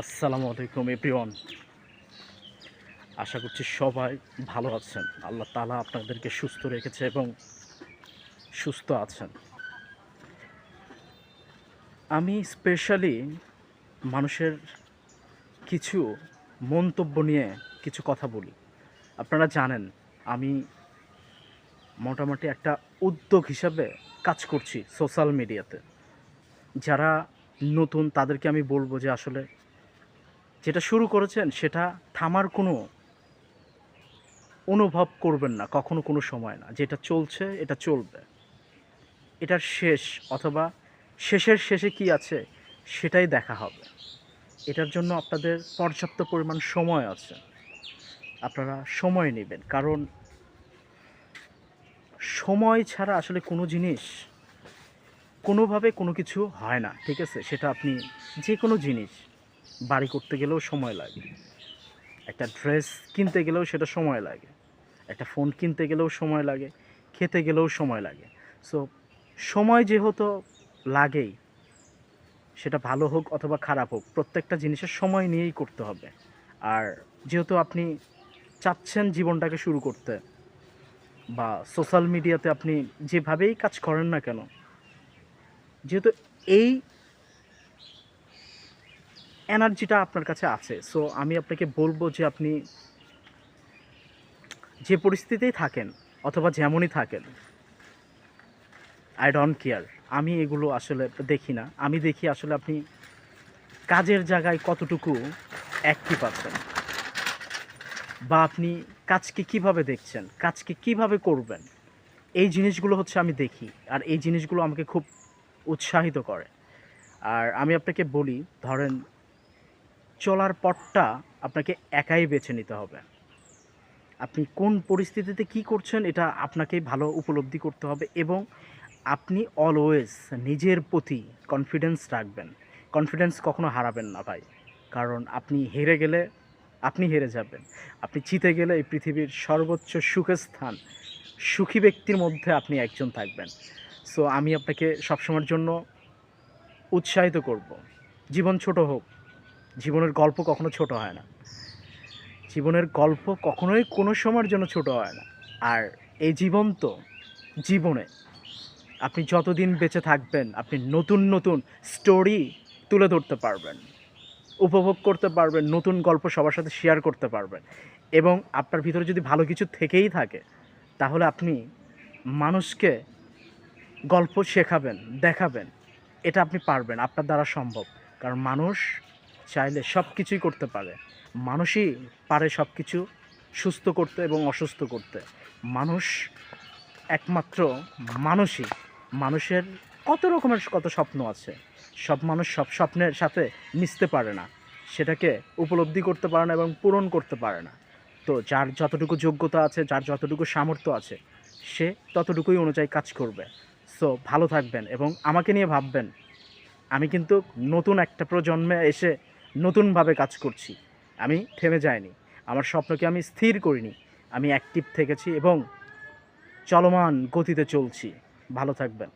আসসালামু আলাইকুম, এভরিওয়ান। আশা করছি সবাই ভালো আছেন। আল্লাহ তালা আপনাদেরকে সুস্থ রেখেছে এবং সুস্থ আছেন। আমি স্পেশালি মানুষের কিছু মন্তব্য নিয়ে কিছু কথা বলি। আপনারা জানেন, আমি মোটামুটি একটা উদ্যোগ হিসাবে কাজ করছি সোশ্যাল মিডিয়াতে যারা নতুন, তাদেরকে আমি বলব যে আসলে যেটা শুরু করেছেন, সেটা থামার কোনো অনুভব করবেন না, কখনো কোনো সময় না। যেটা চলছে, এটা চলবে। এটার শেষ অথবা শেষের শেষে কি আছে, সেটাই দেখা হবে। এটার জন্য আপনাদের পর্যাপ্ত পরিমাণ সময় আছে। আপনারা সময় নেবেন, কারণ সময় ছাড়া আসলে কোনো জিনিস কোনোভাবে কোনো কিছু হয় না, ঠিক আছে? সেটা আপনি যে কোনো জিনিস বাড়ি করতে গেলেও সময় লাগে। একটা ড্রেস কিনতে গেলেও সেটা সময় লাগে। একটা ফোন কিনতে গেলেও সময় লাগে। খেতে গেলেও সময় লাগে। সো সময় যেহেতু লাগেই, সেটা ভালো হোক অথবা খারাপ হোক, প্রত্যেকটা জিনিসের সময় নিয়েই করতে হবে। আর যেহেতু আপনি চাচ্ছেন জীবনটাকে শুরু করতে, বা সোশ্যাল মিডিয়াতে আপনি যেভাবেই কাজ করেন না কেন, যেহেতু এই এনার্জিটা আপনার কাছে আছে। সো আমি আপনাকে বলব যে আপনি যে পরিস্থিতিতেই থাকেন অথবা যেমনই থাকেন আই ডোন্ট কেয়ার আমি এগুলো আসলে দেখি না। আমি দেখি আসলে আপনি কাজের জায়গায় কতটুকু অ্যাক্টিভ আছেন বা আপনি কাজকে কীভাবে দেখছেন, কাজকে কীভাবে করবেন, এই জিনিসগুলো হচ্ছে আমি দেখি আর এই জিনিসগুলো আমাকে খুব উৎসাহিত করে। আর আমি আপনাকে বলি, ধরেন চলার পথটা আপনাকে একাই বেছে নিতে হবে। আপনি কোন পরিস্থিতিতে কি করছেন এটা আপনাকেই ভালো উপলব্ধি করতে হবে এবং আপনি অলওয়েজ নিজের প্রতি কনফিডেন্স রাখবেন। কনফিডেন্স কখনো হারাবেন না ভাই। কারণ আপনি হেরে গেলে আপনি হেরে যাবেন। আপনি জিতে গেলে এই পৃথিবীর সর্বোচ্চ সুখের স্থান সুখী ব্যক্তির মধ্যে আপনি একজন থাকবেন। সো আমি আপনাকে সবসময়ের জন্য উৎসাহিত করব। জীবন ছোট হোক। জীবনের গল্প কখনো ছোট হয় না। জীবনের গল্প কখনোই কোনো সময়ের জন্য ছোট হয় না। আর এই জীবন তো জীবনে আপনি যতদিন বেঁচে থাকবেন, আপনি নতুন নতুন স্টোরি তুলে ধরতে পারবেন, উপভোগ করতে পারবেন, নতুন গল্প সবার সাথে শেয়ার করতে পারবেন এবং আপনার ভিতরে যদি ভালো কিছু থেকেই থাকে, তাহলে আপনি মানুষকে গল্প শেখাবেন, দেখাবেন, এটা আপনি পারবেন, আপনার দ্বারা সম্ভব। কারণ মানুষ চাইলে সব কিছুই করতে পারে। মানুষই পারে সব কিছু সুস্থ করতে এবং অসুস্থ করতে। মানুষ একমাত্র মানুষই। মানুষের কত রকমের কত স্বপ্ন আছে, সব মানুষ সব স্বপ্নের সাথে মিশতে পারে না। সেটাকে উপলব্ধি করতে পারে না এবং পূরণ করতে পারে না। তো যার যতটুকু যোগ্যতা আছে, যার যতটুকু সামর্থ্য আছে, সে ততটুকুই অনুযায়ী কাজ করবে। সো, ভালো থাকবেন এবং আমাকে নিয়ে ভাববেন। আমি কিন্তু নতুন একটা প্রজন্মে এসে নতুনভাবে কাজ করছি। আমি থেমে যাইনি। আমার স্বপ্নকে আমি স্থির করিনি। আমি অ্যাক্টিভ থেকেছি এবং চলমান গতিতে চলছি। ভালো থাকবেন।